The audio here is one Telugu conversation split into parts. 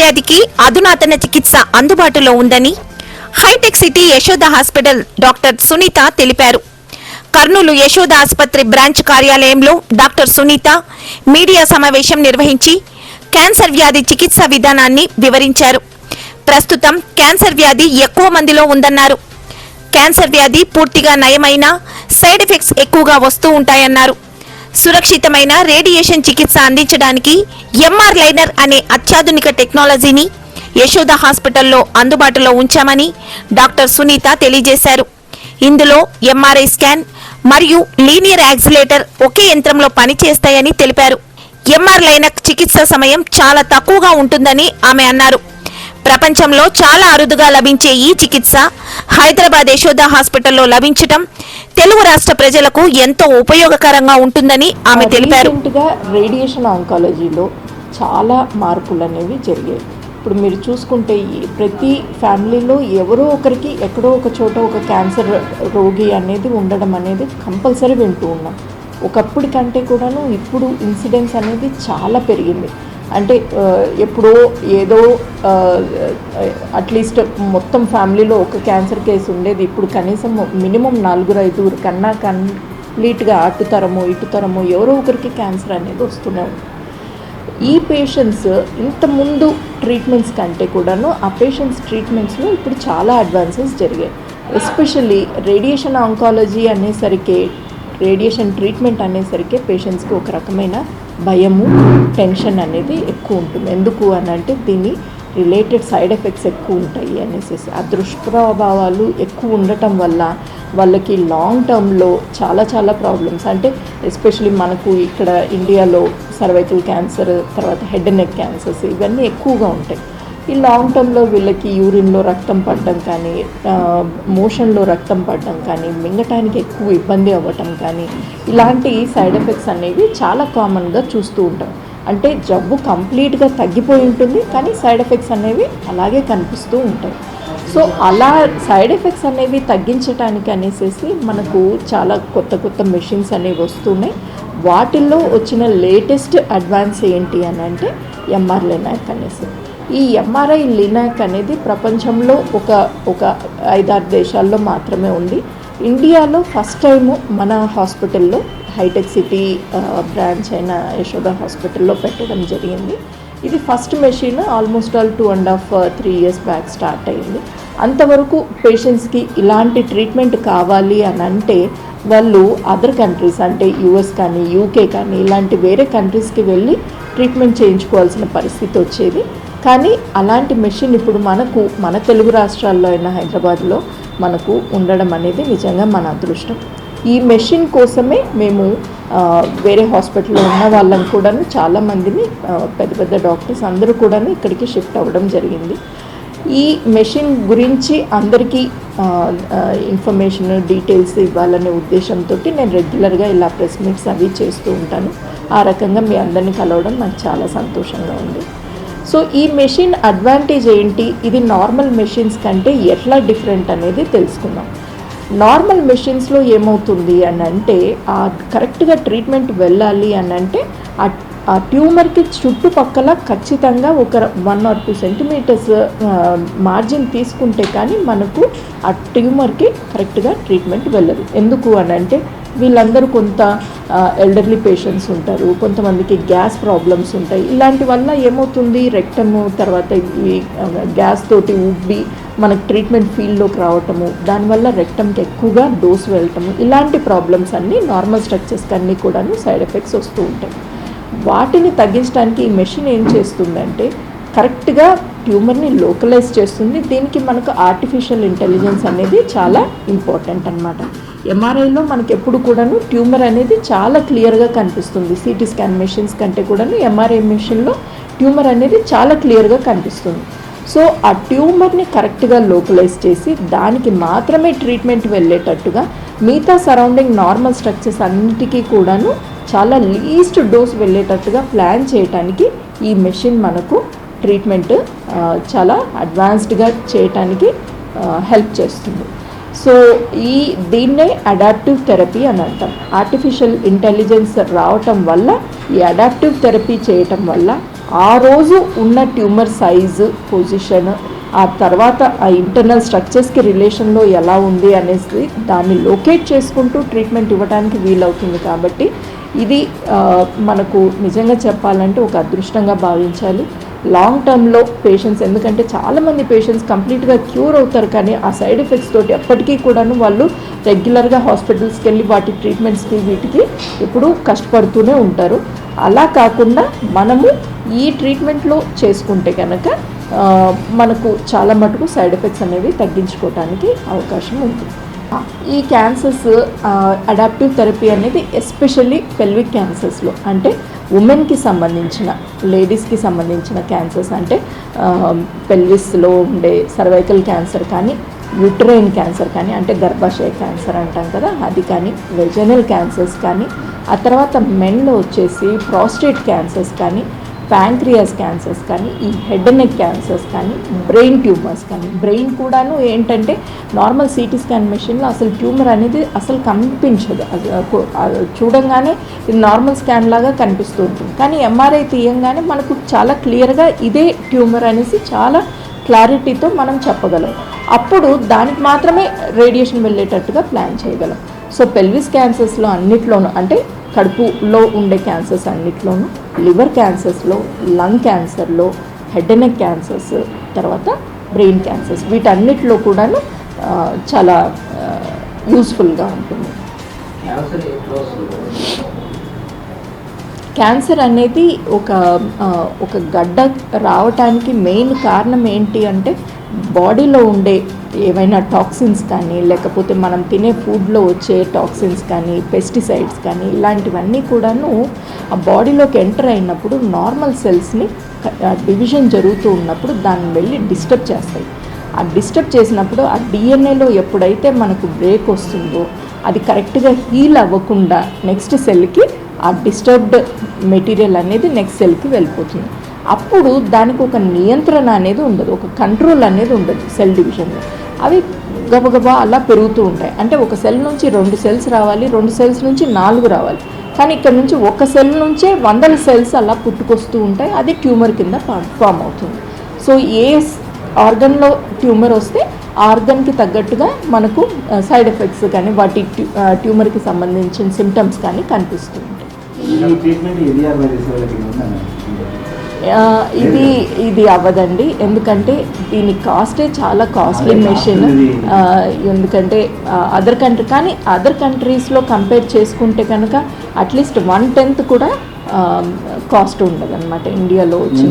వ్యాధికి అధునాతన చికిత్స అందుబాటులో ఉందని hitech city Yashoda hospital doctor Sunitha తెలిపారు. కర్నూలు యశోద ఆసుపత్రి బ్రాంచ్ కార్యాలయంలో డాక్టర్ సునీత మీడియా సమావేశం నిర్వహించి క్యాన్సర్ వ్యాధి చికిత్స విధానాన్ని వివరించారు. ప్రస్తుతం క్యాన్సర్ వ్యాధి ఎక్కువ మందిలో ఉందన్నారు. క్యాన్సర్ వ్యాధి పూర్తిగా నయమైనా సైడ్ ఎఫెక్ట్స్ ఎక్కువగా వస్తూ ఉంటాయన్నారు. సురక్షితమైన రేడియేషన్ చికిత్స అందించడానికి ఎంఆర్ లైనర్ అనే అత్యాధునిక టెక్నాలజీని యశోద హాస్పిటల్లో అందుబాటులో ఉంచామని డాక్టర్ సునీత తెలియజేశారు. ఇందులో ఎంఆర్ఐ స్కాన్ మరియు లీనియర్ యాక్సిలేటర్ ఒకే యంత్రంలో పనిచేస్తాయని తెలిపారు. ఎంఆర్ లైనర్ చికిత్స సమయం చాలా తక్కువగా ఉంటుందని ఆమె అన్నారు. ప్రపంచంలో చాలా అరుదుగా లభించే ఈ చికిత్స హైదరాబాద్ యశోద హాస్పిటల్లో లభించటం తెలుగు రాష్ట్ర ప్రజలకు ఎంతో ఉపయోగకరంగా ఉంటుందని ఆమె తెలిపారు. రేడియేషన్ ఆంకాలజీలో చాలా మార్పులు అనేవి జరిగాయి. ఇప్పుడు మీరు చూసుకుంటే ప్రతి ఫ్యామిలీలో ఎవరో ఒకరికి ఎక్కడో ఒక చోట ఒక క్యాన్సర్ రోగి అనేది ఉండడం అనేది కంపల్సరీ వింటూ ఉన్నాం. ఒకప్పటి కంటే కూడాను ఇప్పుడు ఇన్సిడెన్స్ అనేది చాలా పెరిగింది. అంటే ఎప్పుడో ఏదో అట్లీస్ట్ మొత్తం ఫ్యామిలీలో ఒక క్యాన్సర్ కేసు ఉండేది. ఇప్పుడు కనీసం మినిమం నలుగురు ఐదుగురు కన్నా కంప్లీట్గా అటు తరము ఇటు తరము ఎవరో ఒకరికి క్యాన్సర్ అనేది వస్తూనే ఉంది. ఈ పేషెంట్స్ ఇంతకుముందు ట్రీట్మెంట్స్ కంటే కూడాను ఆ పేషెంట్స్ ట్రీట్మెంట్స్లో ఇప్పుడు చాలా అడ్వాన్సెస్ జరిగాయి. ఎస్పెషల్లీ రేడియేషన్ ఆంకాలజీ అనేసరికి రేడియేషన్ ట్రీట్మెంట్ అనేసరికి పేషెంట్స్కి ఒక రకమైన భయము టెన్షన్ అనేది ఎక్కువ ఉంటుంది. ఎందుకు అని అంటే దీని రిలేటెడ్ సైడ్ ఎఫెక్ట్స్ ఎక్కువ ఉంటాయి అనేసి ఆ దుష్ప్రభావాలు ఎక్కువ ఉండటం వల్ల వాళ్ళకి లాంగ్ టర్మ్లో చాలా చాలా ప్రాబ్లమ్స్. అంటే ఎస్పెషలీ మనకు ఇక్కడ ఇండియాలో సర్వైకల్ క్యాన్సర్ తర్వాత హెడ్ నెక్ క్యాన్సర్స్ ఇవన్నీ ఎక్కువగా ఉంటాయి. ఈ లాంగ్ టర్మ్లో వీళ్ళకి యూరిన్లో రక్తం పడడం కానీ మోషన్లో రక్తం పడడం కానీ మింగటానికి ఎక్కువ ఇబ్బంది అవ్వటం కానీ ఇలాంటి సైడ్ ఎఫెక్ట్స్ అనేవి చాలా కామన్గా చూస్తూ ఉంటాం. అంటే జబ్బు కంప్లీట్గా తగ్గిపోయి ఉంటుంది కానీ సైడ్ ఎఫెక్ట్స్ అనేవి అలాగే కనిపిస్తూ ఉంటాయి. సో అలా సైడ్ ఎఫెక్ట్స్ అనేవి తగ్గించడానికి అనేసి మనకు చాలా కొత్త కొత్త మెషిన్స్ అనేవి వస్తున్నాయి. వాటిల్లో వచ్చిన లేటెస్ట్ అడ్వాన్స్ ఏంటి అని అంటే ఎంఆర్ లినాక్ అనేసి. ఈ ఎంఆర్ఐ లినాక్ అనేది ప్రపంచంలో ఒక ఒక ఐదారు దేశాల్లో మాత్రమే ఉంది. ఇండియాలో ఫస్ట్ టైము మన హాస్పిటల్లో హైటెక్ సిటీ బ్రాంచ్ అయిన యశోద హాస్పిటల్లో పెట్టడం జరిగింది. ఇది first machine almost all two and half three years back start అయింది. అంతవరకు పేషెంట్స్కి ఇలాంటి ట్రీట్మెంట్ కావాలి అని అంటే వాళ్ళు అదర్ కంట్రీస్ అంటే యుఎస్ కానీ యూకే కానీ ఇలాంటి వేరే కంట్రీస్కి వెళ్ళి ట్రీట్మెంట్ చేయించుకోవాల్సిన పరిస్థితి వచ్చేది. కానీ అలాంటి మెషిన్ ఇప్పుడు మనకు మన తెలుగు రాష్ట్రాల్లో అయిన హైదరాబాద్లో మనకు ఉండడం అనేది నిజంగా మన అదృష్టం. ఈ మెషిన్ కోసమే మేము వేరే హాస్పిటల్లో ఉన్న వాళ్ళని కూడాను చాలామందిని పెద్ద పెద్ద డాక్టర్స్ అందరూ కూడాను ఇక్కడికి షిఫ్ట్ అవ్వడం జరిగింది. ఈ మెషిన్ గురించి అందరికీ ఇన్ఫర్మేషన్ డీటెయిల్స్ ఇవ్వాలనే ఉద్దేశంతో నేను రెగ్యులర్గా ఇలా ప్రెస్ మీట్స్ అవి చేస్తూ ఉంటాను. ఆ రకంగా మీ అందరిని కలవడం నాకు చాలా సంతోషంగా ఉంది. సో ఈ మెషిన్ అడ్వాంటేజ్ ఏంటి? ఇది నార్మల్ మెషిన్స్ కంటే ఎట్లా డిఫరెంట్ అనేది తెలుసుకుందాం. నార్మల్ మెషిన్స్లో ఏమవుతుంది అని అంటే ఆ కరెక్ట్గా ట్రీట్మెంట్ వెళ్ళాలి అని అంటే ఆ ట్యూమర్కి చుట్టుపక్కల ఖచ్చితంగా ఒక one or two centimetres margin తీసుకుంటే కానీ మనకు ఆ ట్యూమర్కి కరెక్ట్గా ట్రీట్మెంట్ వెళ్ళదు. ఎందుకు అని అంటే వీళ్ళందరూ కొంత ఎల్డర్లీ పేషెంట్స్ ఉంటారు కొంతమందికి గ్యాస్ ప్రాబ్లమ్స్ ఉంటాయి. ఇలాంటి వల్ల ఏమవుతుంది? రెక్టము తర్వాత ఈ గ్యాస్ తోటి ఉబ్బి మనకు ట్రీట్మెంట్ ఫీల్డ్లోకి రావటము దానివల్ల రెక్టమ్కి ఎక్కువగా డోస్ వెళ్ళటము ఇలాంటి ప్రాబ్లమ్స్ అన్నీ నార్మల్ స్ట్రక్చర్స్కి అన్నీ కూడాను సైడ్ ఎఫెక్ట్స్ వస్తూ ఉంటాయి. వాటిని తగ్గించడానికి ఈ మెషిన్ ఏం చేస్తుందంటే కరెక్ట్గా ట్యూమర్ని లోకలైజ్ చేస్తుంది. దీనికి మనకు ఆర్టిఫిషియల్ ఇంటెలిజెన్స్ అనేది చాలా ఇంపార్టెంట్ అనమాట ఎంఆర్ఐలో మనకి ఎప్పుడు కూడాను ట్యూమర్ అనేది చాలా క్లియర్గా కనిపిస్తుంది. సిటీ స్కాన్ మెషిన్స్ కంటే కూడాను ఎంఆర్ఐ మెషిన్లో ట్యూమర్ అనేది చాలా క్లియర్గా కనిపిస్తుంది. సో ఆ ట్యూమర్ని కరెక్ట్గా లోకలైజ్ చేసి దానికి మాత్రమే ట్రీట్మెంట్ వెళ్ళేటట్టుగా మిగతా సరౌండింగ్ నార్మల్ స్ట్రక్చర్స్ అన్నిటికీ కూడాను చాలా లీస్ట్ డోస్ వెళ్ళేటట్టుగా ప్లాన్ చేయటానికి ఈ మెషిన్ మనకు ట్రీట్మెంట్ చాలా అడ్వాన్స్డ్గా చేయటానికి హెల్ప్ చేస్తుంది. సో ఈ దీన్నే అడాప్టివ్ థెరపీ అని అంటాం. ఆర్టిఫిషియల్ ఇంటెలిజెన్స్ రావటం వల్ల ఈ అడాప్టివ్ థెరపీ చేయటం వల్ల ఆ రోజు ఉన్న ట్యూమర్ సైజు పొజిషన్ ఆ తర్వాత ఆ ఇంటర్నల్ స్ట్రక్చర్స్కి రిలేషన్లో ఎలా ఉంది అనేసి దాన్ని లొకేట్ చేసుకుంటూ ట్రీట్మెంట్ ఇవ్వడానికి వీలవుతుంది కాబట్టి ఇది మనకు నిజంగా చెప్పాలంటే ఒక అదృష్టంగా భావించాలి. లాంగ్ టర్మ్లో పేషెంట్స్ ఎందుకంటే చాలామంది పేషెంట్స్ కంప్లీట్గా క్యూర్ అవుతారు కానీ ఆ సైడ్ ఎఫెక్ట్స్ తోటి ఎప్పటికీ కూడాను వాళ్ళు రెగ్యులర్గా హాస్పిటల్స్కి వెళ్ళి వాటి ట్రీట్మెంట్స్కి వీటికి ఎప్పుడూ కష్టపడుతూనే ఉంటారు. అలా కాకుండా మనము ఈ ట్రీట్మెంట్లో చేసుకుంటే కనుక మనకు చాలా మటుకు సైడ్ ఎఫెక్ట్స్ అనేవి తగ్గించుకోవడానికి అవకాశం ఉంటుంది. ఈ క్యాన్సర్స్ అడాప్టివ్ థెరపీ అనేది ఎస్పెషల్లీ పెల్విక్ క్యాన్సర్స్లో అంటే ఉమెన్కి సంబంధించిన లేడీస్కి సంబంధించిన క్యాన్సర్స్ అంటే పెల్విస్లో ఉండే సర్వైకల్ క్యాన్సర్ కానీ యుట్రైన్ క్యాన్సర్ కానీ అంటే గర్భాశయ క్యాన్సర్ అంటాం కదా అది కానీ వెజనల్ క్యాన్సర్స్ కానీ ఆ తర్వాత మెన్లో వచ్చేసి ప్రాస్టేట్ క్యాన్సర్స్ కానీ ప్యాంక్రియాస్ క్యాన్సర్స్ కానీ ఈ హెడ్ నెక్ క్యాన్సర్స్ కానీ బ్రెయిన్ ట్యూమర్స్ కానీ బ్రెయిన్ కూడాను ఏంటంటే నార్మల్ సిటీ స్కాన్ మెషిన్లో అసలు ట్యూమర్ అనేది అసలు కనిపించదు. అది చూడంగానే ఇది నార్మల్ స్కాన్ లాగా కనిపిస్తూ ఉంటుంది. కానీ ఎంఆర్ఐ తీయంగానే మనకు చాలా క్లియర్గా ఇదే ట్యూమర్ అనేసి చాలా క్లారిటీతో మనం చెప్పగలం. అప్పుడు దానికి మాత్రమే రేడియేషన్ వెళ్ళేటట్టుగా ప్లాన్ చేయగలం. సో పెల్విస్ క్యాన్సర్స్లో అన్నిట్లోనూ అంటే కడుపులో ఉండే క్యాన్సర్స్ అన్నిట్లోనూ లివర్ క్యాన్సర్స్లో లంగ్ క్యాన్సర్లో హెడ్ నెక్ క్యాన్సర్స్ తర్వాత బ్రెయిన్ క్యాన్సర్స్. వీటన్నిటిలో కూడాను ఆ, చాలా యూస్ఫుల్గా ఉంటుంది. క్యాన్సర్ అనేది ఒక ఒక గడ్డ రావటానికి మెయిన్ కారణం ఏంటి అంటే బాడీలో ఉండే ఏవైనా టాక్సిన్స్ కానీ లేకపోతే మనం తినే ఫుడ్లో వచ్చే టాక్సిన్స్ కానీ పెస్టిసైడ్స్ కానీ ఇలాంటివన్నీ కూడాను ఆ బాడీలోకి ఎంటర్ అయినప్పుడు నార్మల్ సెల్స్ని డివిజన్ జరుగుతూ ఉన్నప్పుడు దాన్ని వెళ్ళి డిస్టర్బ్ చేస్తాయి. ఆ డిస్టర్బ్ చేసినప్పుడు ఆ డిఎన్ఏలో ఎప్పుడైతే మనకు బ్రేక్ వస్తుందో అది కరెక్ట్గా హీల్ అవ్వకుండా నెక్స్ట్ సెల్కి ఆ డిస్టర్బ్డ్ మెటీరియల్ అనేది నెక్స్ట్ సెల్కి వెళ్ళిపోతుంది. అప్పుడు దానికి ఒక నియంత్రణ అనేది ఉండదు ఒక కంట్రోల్ అనేది ఉండదు సెల్ డివిజన్లో అవి గబగబా అలా పెరుగుతూ ఉంటాయి. అంటే ఒక సెల్ నుంచి రెండు సెల్స్ రావాలి రెండు సెల్స్ నుంచి నాలుగు రావాలి. కానీ ఇక్కడ నుంచి ఒక సెల్ నుంచే వందల సెల్స్ అలా పుట్టుకొస్తూ ఉంటాయి. అది ట్యూమర్ కింద ఫామ్ అవుతుంది. సో ఏ ఆర్గన్లో ట్యూమర్ వస్తే ఆర్గన్కి తగ్గట్టుగా మనకు సైడ్ ఎఫెక్ట్స్ కానీ వాటి ట్యూమర్కి సంబంధించిన సిమ్టమ్స్ కానీ కనిపిస్తూ ఉంటాయి. ఇది ఇది అవ్వదండి ఎందుకంటే దీని కాస్టే చాలా కాస్ట్లీ మెషిన్. ఎందుకంటే అదర్ కంట్రీ కానీ అదర్ కంట్రీస్లో కంపేర్ చేసుకుంటే కనుక అట్లీస్ట్ వన్ టెన్త్ కూడా కాస్ట్ ఉండదు అనమాట ఇండియాలో వచ్చిన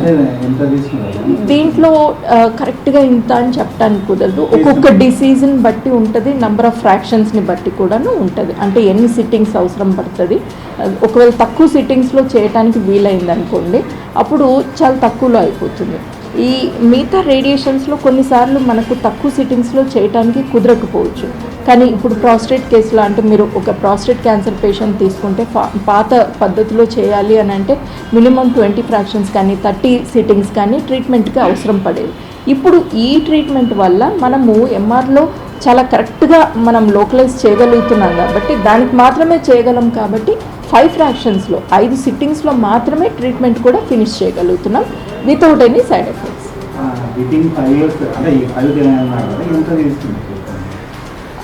దీంట్లో కరెక్ట్గా ఇంత అని చెప్పడానికి కుదరదు. ఒక్కొక్క డిసీజ్ని బట్టి ఉంటుంది నంబర్ ఆఫ్ ఫ్రాక్షన్స్ని బట్టి కూడాను ఉంటుంది. అంటే ఎన్ని సిట్టింగ్స్ అవసరం పడుతుంది. ఆ, ఒకవేళ తక్కువ సిట్టింగ్స్లో చేయడానికి వీలైంది అనుకోండి అప్పుడు చాలా తక్కువలో అయిపోతుంది. ఈ మిగతా రేడియేషన్స్లో కొన్నిసార్లు మనకు తక్కువ సిట్టింగ్స్లో చేయడానికి కుదరకపోవచ్చు. కానీ ఇప్పుడు ప్రాస్టేట్ కేసులో అంటే మీరు ఒక ప్రాస్టేట్ క్యాన్సర్ పేషెంట్ తీసుకుంటే పాత పద్ధతిలో చేయాలి అని అంటే మినిమం ట్వంటీ ఫ్రాక్షన్స్ కానీ థర్టీ సిట్టింగ్స్ కానీ ట్రీట్మెంట్కి అవసరం పడేది. ఇప్పుడు ఈ ట్రీట్మెంట్ వల్ల మనము ఎంఆర్లో చాలా కరెక్ట్గా మనం లోకలైజ్ చేయగలుగుతున్నాం కాబట్టి దానికి మాత్రమే చేయగలం కాబట్టి ఫైవ్ ఫ్రాక్షన్స్లో ఐదు సిట్టింగ్స్లో మాత్రమే ట్రీట్మెంట్ కూడా ఫినిష్ చేయగలుగుతున్నాం వితౌట్ ఎనీ సైడ్ ఎఫెక్ట్స్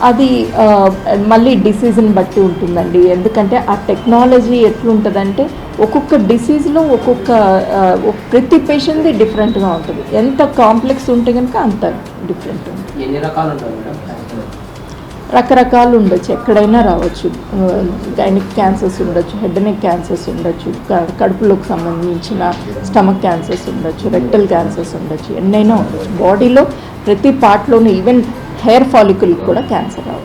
అది మళ్ళీ డిసీజ్ని బట్టి ఉంటుందండి. ఎందుకంటే ఆ టెక్నాలజీ ఎట్లుంటుందంటే ఒక్కొక్క డిసీజ్లో ఒక్కొక్క ప్రతి పేషెంట్ది డిఫరెంట్గా ఉంటుంది. ఎంత కాంప్లెక్స్ ఉంటే కనుక అంత డిఫరెంట్ ఉంటుంది. ఎన్ని రకాలు ఉంటాయి మేడం? రకరకాలు ఉండొచ్చు. ఎక్కడైనా రావచ్చు. గైనిక్ క్యాన్సర్స్ ఉండొచ్చు హెడ్ నెక్ క్యాన్సర్స్ ఉండొచ్చు క- కడుపులోకి సంబంధించిన స్టమక్ క్యాన్సర్స్ ఉండొచ్చు రెక్టల్ క్యాన్సర్స్ ఉండొచ్చు ఎన్నైనా ఉండొచ్చు. బాడీలో ప్రతి పార్ట్లోనూ ఈవెన్ హెయిర్ ఫాలికల్ కూడా క్యాన్సర్ రావచ్చు.